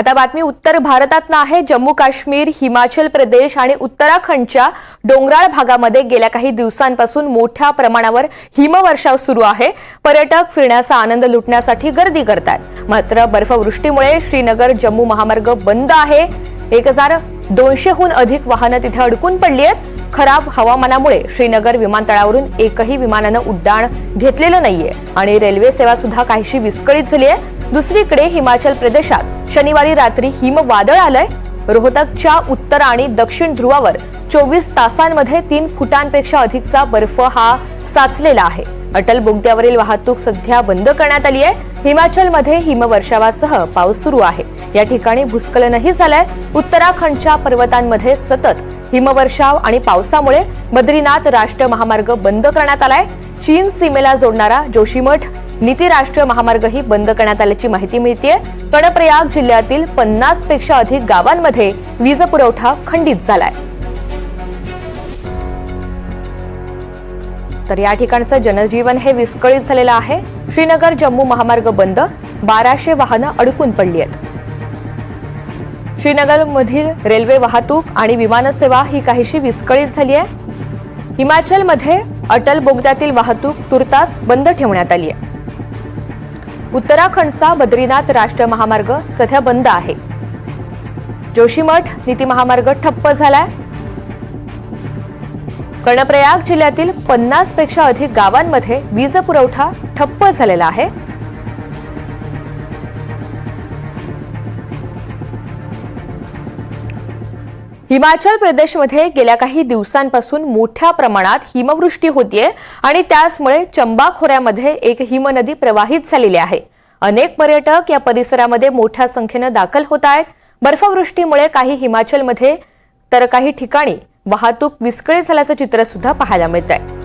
आता बातमी उत्तर भारतात आहे. जम्मू काश्मीर हिमाचल प्रदेश आणि उत्तराखंडच्या डोंगराळ भागामध्ये गेल्या काही दिवसांपासून मोठ्या प्रमाणावर हिमवर्षाव सुरू आहे. पर्यटक फिरण्याचा आनंद लुटण्यासाठी गर्दी करतात मात्र बर्फवृष्टीमुळे श्रीनगर जम्मू महामार्ग बंद आहे. एक हजार दोनशेहून अधिक वाहनं तिथे अडकून पडली आहेत. खराब हवामानामुळे श्रीनगर विमानतळावरून एकही विमानानं उड्डाण घेतलेलं नाहीये आणि रेल्वे सेवा सुद्धा काहीशी विस्कळीत झाली आहे. दुसरीकडे हिमाचल प्रदेशात शनिवारी रात्री हिमवादळ आलंय. रोहतकच्या उत्तर आणि दक्षिण ध्रुवावर चोवीस तासांमध्ये तीन फुटांपेक्षा अधिकचा बर्फ हा साचलेला आहे. अटल बोगद्यावरील वाहतूक सध्या बंद करण्यात आली आहे. हिमाचलमध्ये हिमवर्षावासह पाऊस सुरू आहे. या ठिकाणी भूस्खलनही झालंय. उत्तराखंडच्या पर्वतांमध्ये सतत हिमवर्षाव आणि पावसामुळे बद्रीनाथ राष्ट्रीय महामार्ग बंद करण्यात आलाय. चीन सीमेला जोडणारा जोशीमठ नीती राष्ट्रीय महामार्गही बंद करण्यात आल्याची माहिती मिळतीये. कणप्रयाग जिल्ह्यातील पन्नासपेक्षा अधिक गावांमध्ये वीज पुरवठा खंडित झालाय. तर या ठिकाणचं जनजीवन हे विस्कळीत झालेलं आहे. श्रीनगर जम्मू महामार्ग बंद. बाराशे वाहनं अडकून पडली आहेत श्रीनगरमधील रेल्वे वाहतूक आणि विमानसेवा ही काहीशी विस्कळीत झाली आहे हिमाचलमध्ये अटल बोगद्यातील वाहतूक तुर्तास बंद ठेवण्यात आली आहे उत्तराखंडचा बद्रीनाथ राष्ट्रीय महामार्ग सध्या बंद आहे. जोशीमठ नीती महामार्ग ठप्प झालाय. कर्णप्रयाग जिल्ह्यातील पन्नासपेक्षा अधिक गावांमध्ये वीज पुरवठा ठप्प झालेला आहे. हिमाचल प्रदेशमध्ये गेल्या काही दिवसांपासून मोठ्या प्रमाणात हिमवृष्टी होतीये आणि त्याचमुळे चंबा खोऱ्यामध्ये एक हिमनदी प्रवाहित झालेली आहे. अनेक पर्यटक या परिसरामध्ये मोठ्या संख्येनं दाखल होत आहेत. बर्फवृष्टीमुळे काही हिमाचलमध्ये तर काही ठिकाणी वाहतूक विस्कळीत झाल्याचं चित्र सुद्धा पाहायला मिळत आहे